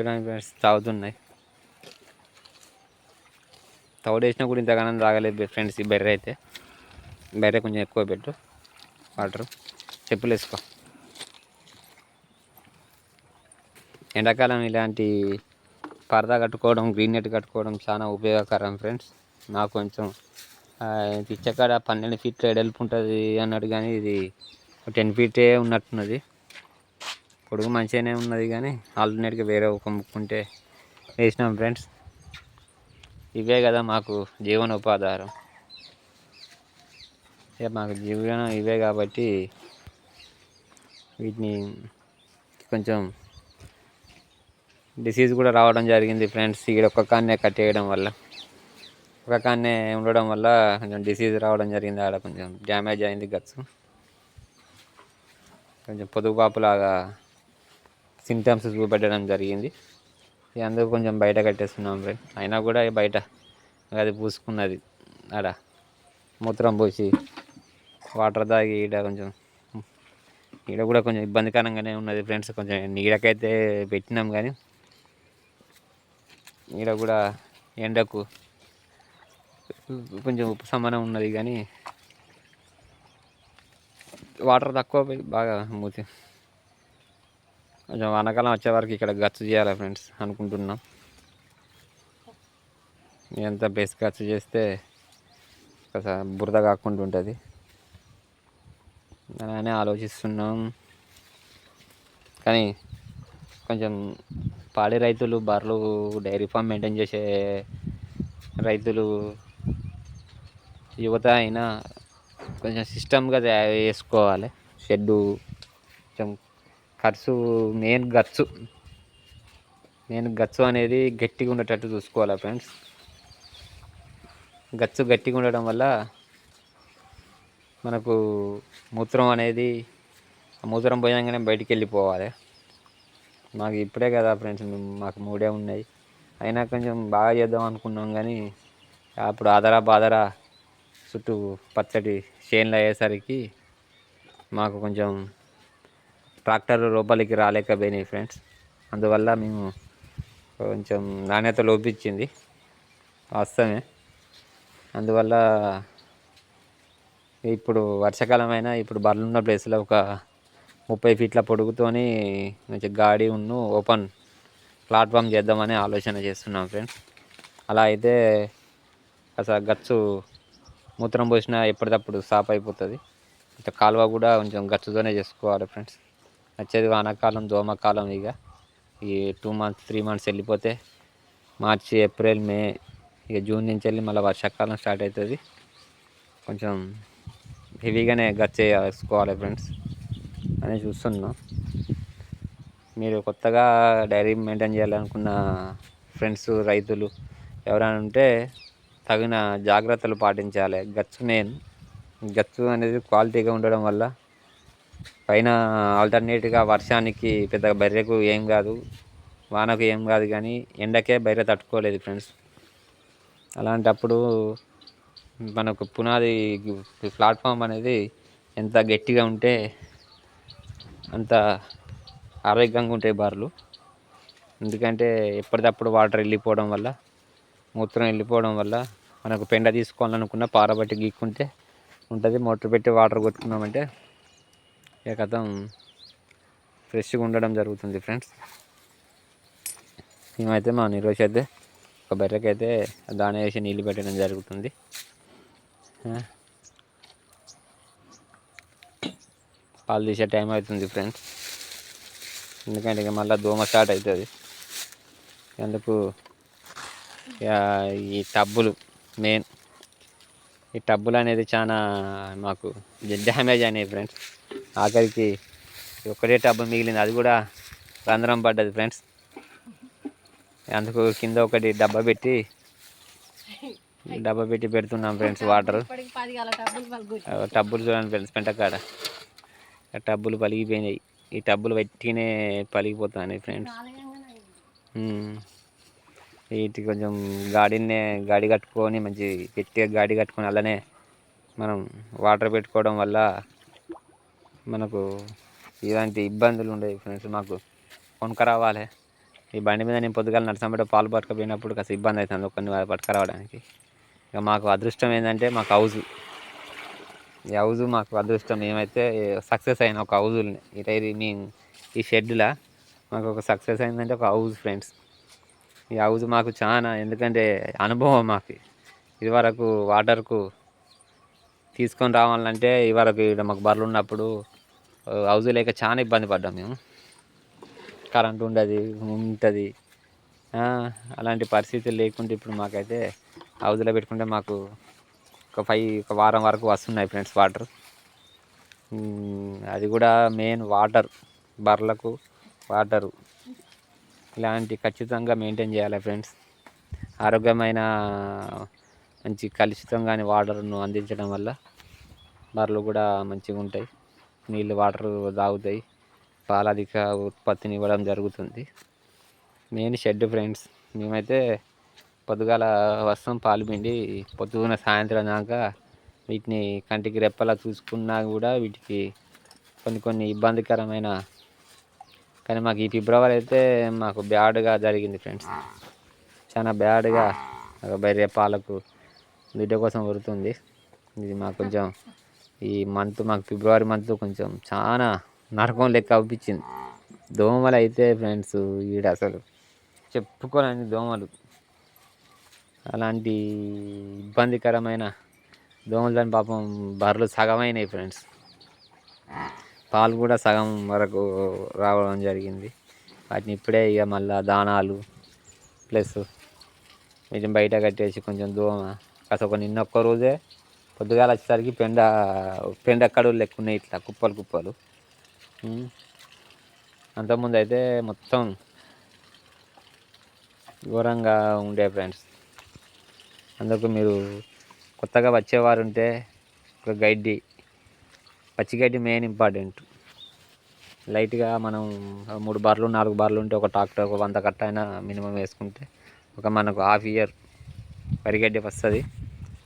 చూడండి ఫ్రెండ్స్ తాగుతున్నాయి. తౌడు వేసినా కూడా ఇంతగానం తాగలేదు ఫ్రెండ్స్ ఈ బెర్రె అయితే. బెర్రె కొంచెం ఎక్కువ పెట్టు. వాటర్. చెప్పులు వేసుకో. ఎండాకాలం ఇలాంటి పరదా కట్టుకోవడం గ్రీన్ నెట్ కట్టుకోవడం చాలా ఉపయోగకరం ఫ్రెండ్స్ నాకు కొంచెం పిచ్చకాడ పన్నెండు ఫీట్ల ఎడల్పు ఉంటుంది అన్నాడు కానీ ఇది టెన్ ఫీటే ఉన్నట్టున్నది. పొడుగు మంచిగానే ఉన్నది కానీ ఆల్టర్నేట్గా వేరే ఒక ముక్కుంటే వేసినాం ఫ్రెండ్స్. ఇవే కదా మాకు జీవనోపాధారం. ఇక మాకు జీవనం ఇవే కాబట్టి వీటిని కొంచెం డిసీజ్ కూడా రావడం జరిగింది ఫ్రెండ్స్. ఇక్కడ ఒక్క కాన్నే కట్టేయడం వల్ల. ఒక కాన్నే ఉండడం వల్ల కొంచెం డిసీజ్ రావడం జరిగింది ఆడ. కొంచెం డ్యామేజ్ అయింది గట్స్ కొంచెం పొదుగుపాపులాగా సింటమ్స్ చూపెట్టడం జరిగింది. అందుకు కొంచెం బయట కట్టేస్తున్నాం ఫ్రెండ్. అయినా కూడా బయట అది పూసుకున్నది. ఆడ మూత్రం పోసి వాటర్ తాగి ఈడ కొంచెం ఈడ కూడా కొంచెం ఇబ్బందికరంగానే ఉన్నది ఫ్రెండ్స్. కొంచెం నీడకైతే పెట్టినాం కానీ ఈడ కూడా ఎండకు కొంచెం ఉపశమనం ఉన్నది కానీ వాటర్ తక్కువ బాగా మూతి కొంచెం వానాకాలం వచ్చే వరకు ఇక్కడ గచ్చు చేయాలి ఫ్రెండ్స్ అనుకుంటున్నాం. ఎంత బెస్ట్ గచ్చు చేస్తే కాస్త బురద కాకుండా ఉంటుంది. అలానే ఆలోచిస్తున్నాం. కానీ కొంచెం పాడి రైతులు బర్రెలు డైరీ ఫామ్ మెయింటైన్ చేసే రైతులు యువత అయినా కొంచెం సిస్టమ్గా తయారు చేసుకోవాలి. షెడ్డు కొంచెం ఖర్చు మెయిన్ గచ్చు. మెయిన్ గచ్చు అనేది గట్టిగా ఉండేటట్టు చూసుకోవాలి ఫ్రెండ్స్ గచ్చు గట్టిగా ఉండడం వల్ల మనకు మూత్రం అనేది ఆ మూత్రం పోయాగానే బయటికి వెళ్ళిపోవాలి. మాకు ఇప్పుడే కదా ఫ్రెండ్స్ మాకు మూడే ఉన్నాయి. అయినా కొంచెం బాగా చేద్దాం అనుకున్నాం కానీ అప్పుడు ఆదరా బాదరా చుట్టూ పచ్చటి చేన్లు అయ్యేసరికి మాకు కొంచెం ట్రాక్టర్ లోపలికి రాలేకపోయినాయి ఫ్రెండ్స్. అందువల్ల మేము కొంచెం నాణ్యత లోపించింది. వాస్తవమే. అందువల్ల ఇప్పుడు వర్షాకాలం అయినా ఇప్పుడు బర్రెలు ఉన్న ప్లేస్లో ఒక ముప్పై ఫీట్ల పొడుగుతోని మంచి గాడి ఉన్ను ఓపెన్ ప్లాట్ఫామ్ చేద్దామని ఆలోచన చేస్తున్నాం ఫ్రెండ్స్. అలా అయితే అసలు గచ్చు మూత్రం పోసినా ఎప్పటికప్పుడు సాప్ అయిపోతుంది. కాలువ కూడా కొంచెం గచ్చుతోనే చేసుకోవాలి ఫ్రెండ్స్. వచ్చేది వానాకాలం దోమకాలం ఇక. ఈ టూ మంత్స్ త్రీ మంత్స్ వెళ్ళిపోతే మార్చి ఏప్రిల్ మే ఇక జూన్ నుంచి వెళ్ళి మళ్ళీ వర్షాకాలం స్టార్ట్ అవుతుంది. కొంచెం హెవీగానే గచ్చే వేసుకోవాలి ఫ్రెండ్స్ అని చూస్తున్నాం. మీరు కొత్తగా డైరీ మెయింటైన్ చేయాలనుకున్న ఫ్రెండ్స్ రైతులు ఎవరైనా ఉంటే తగిన జాగ్రత్తలు పాటించాలి. గచ్చు మెయిన్ గచ్చు అనేది క్వాలిటీగా ఉండడం వల్ల పైన ఆల్టర్నేట్గా వర్షానికి పెద్ద బర్రెకు ఏం కాదు వానకు ఏం కాదు కానీ ఎండకే బర్రె తట్టుకోలేదు ఫ్రెండ్స్. అలాంటప్పుడు మనకు పునాది ప్లాట్ఫామ్ అనేది ఎంత గట్టిగా ఉంటే అంత ఆరోగ్యంగా ఉంటాయి బర్రెలు ఎందుకంటే ఎప్పటికప్పుడు వాటర్ వెళ్ళిపోవడం వల్ల మూత్రం వెళ్ళిపోవడం వల్ల మనకు పెండ తీసుకోవాలనుకున్న పారబట్టి గీక్కుంటే ఉంటుంది. మోటార్ పెట్టి వాటర్ కొట్టుకున్నామంటే ఇక కథం ఫ్రెష్గా ఉండడం జరుగుతుంది ఫ్రెండ్స్. మేమైతే మా నిరోజ్ అయితే ఒక బెర్రకైతే దాన వేసి నీళ్ళు పెట్టడం జరుగుతుంది. పాలు తీసే టైం అవుతుంది ఫ్రెండ్స్. ఎందుకంటే ఇక మళ్ళీ దోమ స్టార్ట్ అవుతుంది. అందుకు ఇక ఈ టబ్బులు మెయిన్. ఈ టబ్బులు అనేది చాలా మాకు డ్యామేజ్ అయినాయి ఫ్రెండ్స్. ఆఖరికి ఒక్కటే టబ్బు మిగిలింది. అది కూడా రంధ్రం పడ్డది ఫ్రెండ్స్. అందుకు కింద ఒకటి డబ్బా పెట్టి డబ్బా పెట్టి పెడుతున్నాం ఫ్రెండ్స్ వాటర్. టబ్బులు చూడండి ఫ్రెండ్స్ పెంటకాడ టబ్బులు పలిగిపోయినాయి. ఈ టబ్బులు పెట్టినే పలిగిపోతున్నాయి ఫ్రెండ్స్. వీటి కొంచెం గాడినే గాడి కట్టుకొని మంచి గట్టిగా గాడి కట్టుకొని అలానే మనం వాటర్ పెట్టుకోవడం వల్ల మనకు ఇలాంటి ఇబ్బందులు ఉండేవి ఫ్రెండ్స్. మాకు కొనుక రావాలి. ఈ బండి మీద నేను పొద్దుగాల నరసంపేట పాలు పట్టుకపోయినప్పుడు కాస్త ఇబ్బంది అవుతుంది కొన్ని పట్టుకురావడానికి ఇక మాకు అదృష్టం ఏంటంటే మాకు హౌజ్. ఈ హౌజ్ మాకు అదృష్టం. ఏమైతే సక్సెస్ అయిన ఒక హౌజుల్ని ఇట ఇది మీ ఈ షెడ్లా మాకు ఒక సక్సెస్ అయిందంటే ఒక హౌజ్ ఫ్రెండ్స్. ఈ హౌజ్ మాకు చాలా ఎందుకంటే అనుభవం మాకు. ఇదివరకు వాటర్కు తీసుకొని రావాలంటే ఇవరకు ఇక్కడ మాకు బర్రెలు ఉన్నప్పుడు హౌజ్ లేక చాలా ఇబ్బంది పడ్డాం మేము. కరెంట్ ఉండదు ఉంటుంది. అలాంటి పరిస్థితులు లేకుంటే ఇప్పుడు మాకైతే హౌజ్లో పెట్టుకుంటే మాకు ఒక ఫైవ్ ఒక వారం వరకు వస్తున్నాయి ఫ్రెండ్స్ వాటర్. అది కూడా మెయిన్ వాటర్ బర్రెలకు వాటరు. ఇలాంటి ఖచ్చితంగా మెయింటైన్ చేయాలి ఫ్రెండ్స్. ఆరోగ్యమైన మంచి కలుషితం కాని వాటర్ను అందించడం వల్ల బర్రెలు కూడా మంచిగా ఉంటాయి. నీళ్ళు వాటర్ తాగుతాయి. పాల అధిక ఉత్పత్తిని ఇవ్వడం జరుగుతుంది. మెయిన్ షెడ్ ఫ్రెండ్స్ మేమైతే పొద్దుగాల వస్తాం పాలు పిండి. పొద్దున సాయంత్రం దాకా వీటిని కంటికి రెప్పలా చూసుకున్నా కూడా వీటికి కొన్ని కొన్ని ఇబ్బందికరమైన కానీ మాకు ఈ ఫిబ్రవరి అయితే మాకు బ్యాడ్గా జరిగింది ఫ్రెండ్స్. చాలా బ్యాడ్గా బయట పాలకు బిడ్డ కోసం వరుతుంది. ఇది మాకు కొంచెం ఈ మంత్ మాకు ఫిబ్రవరి మంత్ కొంచెం చాలా నరకం లెక్క అనిపించింది. దోమలు అయితే ఫ్రెండ్స్ ఈడ అసలు చెప్పుకోలేని దోమలు. అలాంటి ఇబ్బందికరమైన దోమలు దాని పాపం బర్రెలు సగమైనాయి ఫ్రెండ్స్ పాలు కూడా సగం వరకు రావడం జరిగింది. వాటిని ఇప్పుడే ఇక మళ్ళీ దానాలు ప్లస్ కొంచెం బయట కట్టేసి కొంచెం దోమ కాస్త ఒక నిన్న ఒక్క రోజే పొద్దుగాల వచ్చేసరికి పెండ పెండ కడులు లెక్క ఉన్నాయి ఇట్లా కుప్పలు కుప్పలు. అంతకుముందు అయితే మొత్తం ఘోరంగా ఉండే ఫ్రెండ్స్. అందుకు మీరు కొత్తగా వచ్చేవారు ఉంటే ఒక గడ్డి పచ్చిగడ్డి మెయిన్ ఇంపార్టెంట్. లైట్గా మనం మూడు బార్లు నాలుగు బార్లు ఉంటే ఒక ట్రాక్టర్ ఒక వంద కట్ట అయినా మినిమం వేసుకుంటే ఒక మనకు హాఫ్ ఇయర్ వరిగడ్డి వస్తుంది.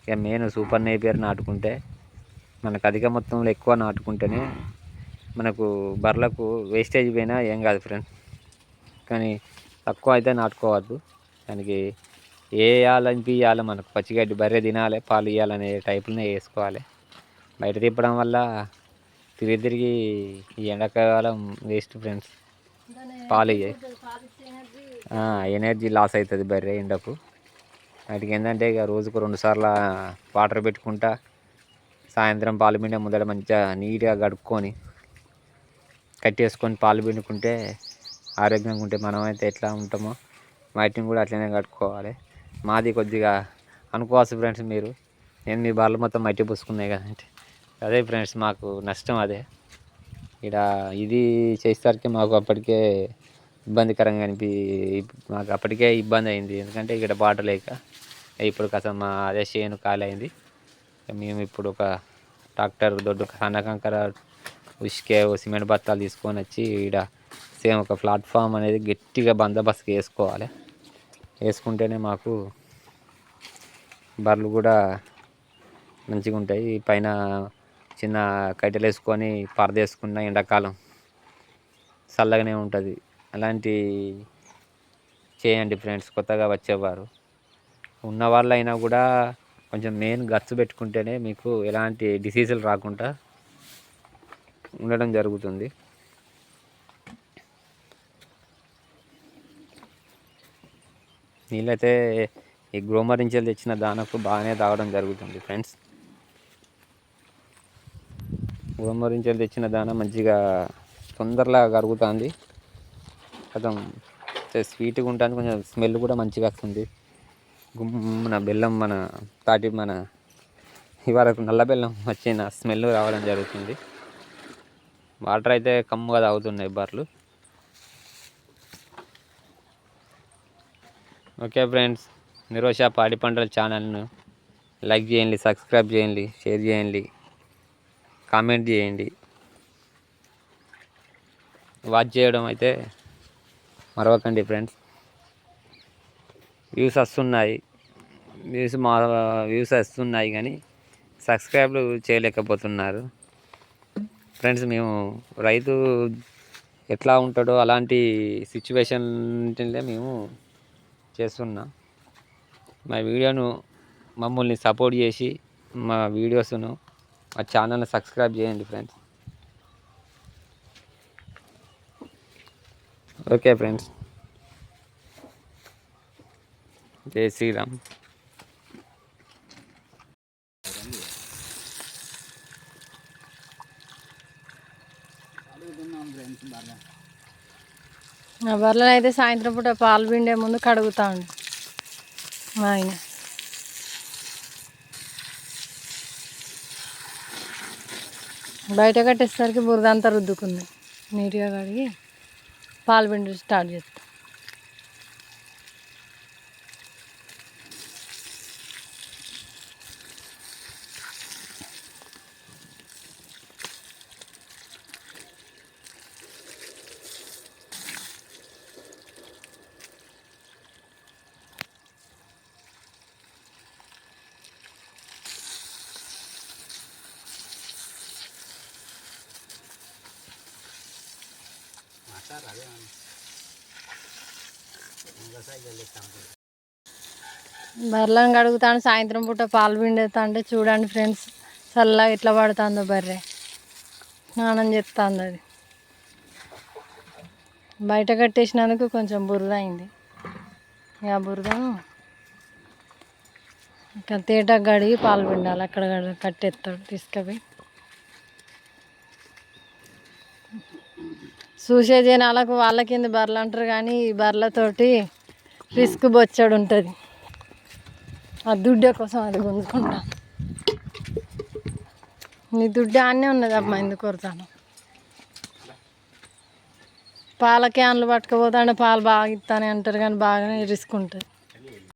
ఇక మెయిన్ సూపర్ నేపియర్ నాటుకుంటే మనకు అధిక మొత్తంలో ఎక్కువ నాటుకుంటేనే మనకు బర్రెలకు వేస్టేజ్ పోయినా ఏం కాదు ఫ్రెండ్ కానీ తక్కువ అయితే నాటుకోవద్దు. దానికి ఏ వేయాలని ఇవ్వాలి మనకు పచ్చిగడ్డి బర్రె తినాలి పాలు ఇవ్వాలనే టైపులోనే వేసుకోవాలి. బయట తిప్పడం వల్ల తిరిగి తిరిగి ఈ ఎండాకాలం వేస్ట్ ఫ్రెండ్స్ పాలు ఎనర్జీ లాస్ అవుతుంది బర్రె ఎండకు. వాటికి ఏంటంటే ఇక రోజుకు రెండు సార్లు వాటర్ పెట్టుకుంటా సాయంత్రం పాలు పిండి ముందర మంచిగా నీట్గా కడుక్కొని కట్టేసుకొని పాలు పిండుకుంటే ఆరోగ్యంగా ఉంటే మనమైతే ఎట్లా ఉంటామో వాటిని కూడా అట్లనే కట్టుకోవాలి. మాది కొద్దిగా అనుకోవచ్చు ఫ్రెండ్స్ మీరు నేను మీ బార్లు మొత్తం మట్టి పూసుకున్నాయి కదంటే అదే ఫ్రెండ్స్ మాకు నష్టం అదే. ఇక్కడ ఇది చేసేసరికి మాకు అప్పటికే ఇబ్బందికరంగా అనిపి మాకు అప్పటికే ఇబ్బంది అయింది. ఎందుకంటే ఇక్కడ బాట లేక ఇప్పుడు కాస్త మా అదే చేను ఖాళీ అయింది మేము ఇప్పుడు ఒక ట్రాక్టర్ దొడ్డు సన్న కంకర ఉసికే సిమెంట్ బత్తాలు తీసుకొని వచ్చి ఇక్కడ సేమ్ ఒక ప్లాట్ఫామ్ అనేది గట్టిగా బందోబస్తు వేసుకోవాలి వేసుకుంటేనే మాకు బర్రెలు కూడా మంచిగా ఉంటాయి. పైన చిన్న కట్టెలు వేసుకొని పరదేసుకున్న ఎండాకాలం చల్లగానే ఉంటుంది. అలాంటి చేయండి ఫ్రెండ్స్ కొత్తగా వచ్చేవారు. ఉన్న వాళ్ళైనా కూడా కొంచెం మెయిన్ గచ్చు పెట్టుకుంటేనే మీకు ఎలాంటి డిసీజులు రాకుండా ఉండడం జరుగుతుంది. నీళ్ళైతే ఈ గ్రోమర్ నుంచి తెచ్చిన దానకు బాగానే తాగడం జరుగుతుంది ఫ్రెండ్స్. గ్రోమర్ నుంచి తెచ్చిన దాన మంచిగా తొందరగా కరుగుతుంది. కొంచెం స్వీట్గా ఉంటుంది కొంచెం స్మెల్ కూడా మంచిగా వస్తుంది. మన బెల్లం మన తాటి మన ఇవాళ నల్ల బెల్లం వచ్చిన స్మెల్ రావడం జరుగుతుంది. వాటర్ అయితే కమ్ముగా తాగుతున్నాయి బార్లు. ఓకే ఫ్రెండ్స్ నిరోష పాడి పంటల ఛానల్ను లైక్ చేయండి సబ్స్క్రైబ్ చేయండి షేర్ చేయండి కామెంట్ చేయండి. వాచ్ చేయడం అయితే మరవకండి ఫ్రెండ్స్. వ్యూస్ వస్తున్నాయి. వ్యూస్ మా వ్యూస్ వస్తున్నాయి కానీ సబ్స్క్రైబ్లు చేయలేకపోతున్నారు. ఫ్రెండ్స్ మేము రైతు ఎట్లా ఉంటాడో అలాంటి సిచ్యువేషన్ మేము చేస్తున్నాం. మా వీడియోను మమ్మల్ని సపోర్ట్ చేసి మా వీడియోస్ను మా ఛానల్ని సబ్స్క్రైబ్ చేయండి ఫ్రెండ్స్. Okay friends. జై శ్రీరామ్. నా బర్రెలు అయితే సాయంత్రం పూట పాలు పిండే ముందు కడుగుతాండు. మా ఆయన. బయట కట్టేసరికి బురద అంతా రుద్దుకుంది. నీట్గా కడిగి పాలు పిండి స్టార్ట్ చేస్తాం. బర్రెలను కడుగుతాను సాయంత్రం పూట పాలు పిండేస్తా అంటే చూడండి ఫ్రెండ్స్ చల్లగా ఎట్లా పడుతుందో బర్రె. స్నానం చెప్తాంది అది. బయట కట్టేసినందుకు కొంచెం బురద అయింది ఇక ఆ బురదను ఇక తేటకు కడిగి పాలు పిండాలి. అక్కడ కట్టేస్తాడు తీసుకుపోయి. చూసే జనాలకు వాళ్ళ కింద బర్రెలు అంటారు కానీ ఈ బర్రెలతోటి రిస్క్ బొచ్చాడు ఉంటుంది. ఆ దుడ్డ కోసం అది గుంజుకుంటా. నీ దుడ్డ అన్నీ ఉన్నది అమ్మా ఎందుకు కొడతాను పాల క్యాన్లు పట్టుకుపోతాంటే పాలు బాగా ఇస్తానే అంటారు కానీ బాగానే రిస్క్ ఉంటుంది.